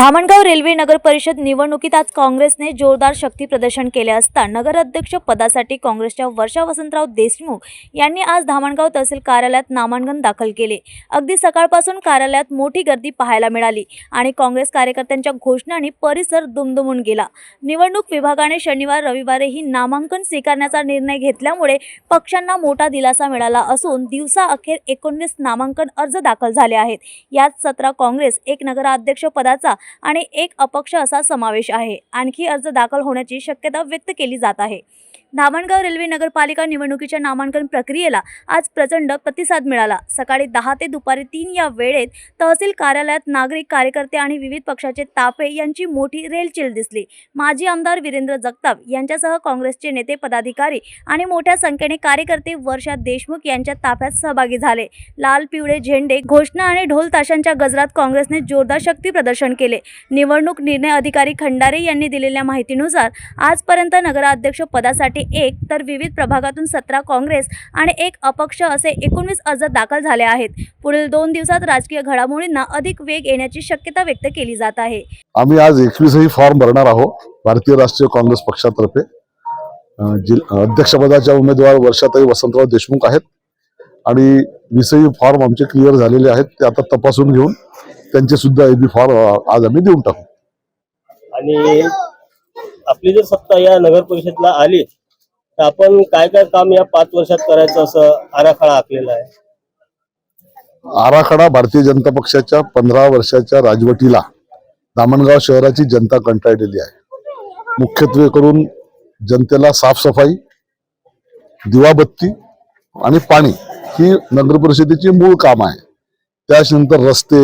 Dhamangaon railway नगर परिषद निवडणुकीत आज काँग्रेसने जोरदार शक्ती प्रदर्शन केले असता नगराध्यक्ष पदासाठी काँग्रेसच्या वर्षा वसंतराव देशमुख यांनी आज धामणगाव तहसील कार्यालयात नामांकन दाखल केले. अगदी सकाळपासून कार्यालयात मोठी गर्दी पाहायला मिळाली आणि काँग्रेस कार्यकर्त्यांच्या घोषणांनी परिसर दुमदुमून गेला. निवडणूक विभागाने शनिवार रविवारीही नामांकन स्वीकारण्याचा निर्णय घेतल्यामुळे पक्षांना मोठा दिलासा मिळाला असून दिवसा अखेर एकोणवीस नामांकन अर्ज दाखल झाले आहेत. यात सतरा काँग्रेस एक नगराध्यक्ष पदाचा आणि एक अपक्ष असा समावेश आहे. आणखी अर्ज दाखल होण्याची शक्यता व्यक्त केली जात आहे. धामणगाव रेल्वे नगरपालिका निवडणुकीच्या नामांकन प्रक्रियेला आज प्रचंड प्रतिसाद मिळाला. सकाळी दहा ते दुपारी तीन या वेळेत तहसील कार्यालयात नागरिक कार्यकर्ते आणि विविध पक्षाचे तापे यांची मोठी रेलचेल दिसली. माजी आमदार वीरेंद्र जगताप यांच्यासह काँग्रेसचे नेते पदाधिकारी आणि मोठ्या संख्येने कार्यकर्ते वर्षा देशमुख यांच्या ताफ्यात सहभागी झाले. लाल पिवळे झेंडे घोषणा आणि ढोल ताशांच्या गजरात काँग्रेसने जोरदार शक्ती प्रदर्शन केले. निवडणूक निर्णय अधिकारी खंडारे यांनी दिलेल्या माहितीनुसार आजपर्यंत नगराध्यक्ष पदासाठी एक तर विविध प्रभागातून सतरा काँग्रेस आणि एक अपक्ष असे एकोणवीस अर्ज दाखल झाले आहेत. पुढील दोन दिवसात राजकीय घडामोडींना अधिक वेग येण्याची शक्यता व्यक्त केली जात आहे. आम्ही आज एकवीसही फॉर्म भरणार आहोत भारतीय राष्ट्रीय काँग्रेस पक्षातर्फे. अध्यक्षपदाच्या उमेदवार वर्षाताई वसंतराव देशमुख आहेत आणि वीसही फॉर्म आमचे क्लिअर झालेले आहेत ते आता तपासून घेऊन त्यांचे सुद्धा एबी फॉर्म आज आम्ही देऊन टाकू. आणि आपली जर सत्ता या नगर परिषदला आली तर आपण काय काय काम या पाच वर्षात करायचं असं आराखडा आखलेला आहे? आराखडा भारतीय जनता पक्षाच्या पंधरा वर्षाच्या राजवटीला दामणगाव शहराची जनता कंटाळलेली आहे. मुख्यत्वे करून जनतेला साफसफाई दिवाबत्ती आणि पाणी ही नगर परिषदेची मूळ काम आहे. त्याच्यानंतर रस्ते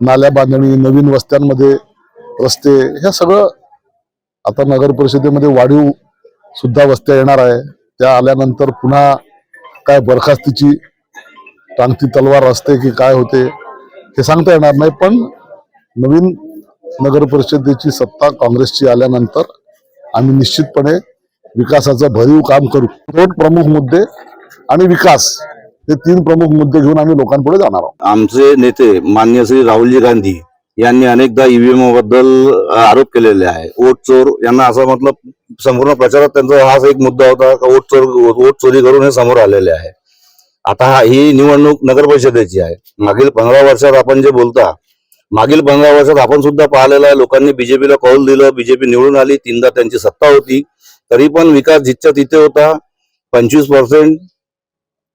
नाल्या बांधणी नवीन वस्त्यांमध्ये रस्ते हे सगळं आता नगर परिषदेमध्ये वाढीव सुद्धा वस्त्या येणार आहे. त्या आल्यानंतर पुन्हा काय बरखास्तीची टांगती तलवार असते की काय होते हे सांगता येणार नाही. पण नवीन नगर परिषदेची सत्ता काँग्रेसची आल्यानंतर आम्ही निश्चितपणे विकासाचं भरीव काम करू. दोन प्रमुख मुद्दे आणि विकास. हे तीन प्रमुख मुद्दे घेऊन आम्ही लोकांपुढे जाणार आहोत. आमचे नेते मान्य श्री राहुलजी गांधी यांनी अनेकदा ईव्हीएमबद्दल आरोप केलेले आहे. वोट चोर यांना असा मतलब संपूर्ण प्रचारात त्यांचा हाच एक मुद्दा होता का वोट चोर वोट चोरी करून हे समोर आलेले आहे. आता हा ही निवडणूक नगर परिषदेची आहे. मागील पंधरा वर्षात आपण जे बोलता मागील पंधरा वर्षात आपण सुद्धा पाहिलेलं आहे लोकांनी बीजेपीला कौल दिलं बीजेपी निवडून आली तीनदा त्यांची सत्ता होती. तरी पण विकास जिथच्या तिथे होता पंचवीस पर्सेंट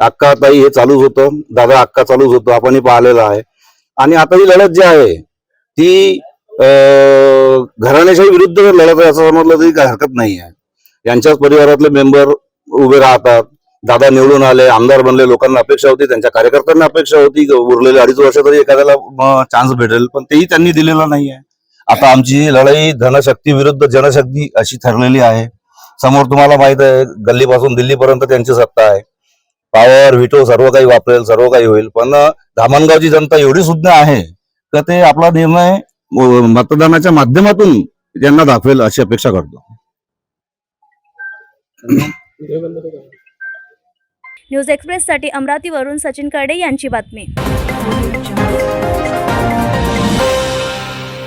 अक्का ताई हे चालूच होतं. दादा अक्का चालूच होतं. आपणही पाहिलेलं आहे. आणि आता ही लढत जी आहे ती अं, घराण्याशाही विरुद्ध जर लढत आहे असं समजलं तरी काही हरकत नाही आहे. यांच्याच परिवारातले मेंबर उभे राहतात. दादा निवडून आले आमदार बनले लोकांना अपेक्षा होती त्यांच्या कार्यकर्त्यांना अपेक्षा होती उरलेले अडीच वर्ष तरी एखाद्याला चान्स भेटेल पण तेही त्यांनी दिलेला नाही आहे. आता आमची लढाई धनशक्ती विरुद्ध जनशक्ती अशी ठरलेली आहे. समोर तुम्हाला माहीत आहे गल्लीपासून दिल्लीपर्यंत त्यांची सत्ता आहे. पॉवर व्हिटो सर्व काही वापरेल सर्व काही होईल. पण धामणगावची जनता एवढी सुज्ञ आहे तर ते आपला निर्णय मतदानाच्या माध्यमातून त्यांना दाखवेल अशी अपेक्षा करतो. न्यूज एक्सप्रेससाठी अमरावतीवरून सचिन कर्डे यांची बातमी.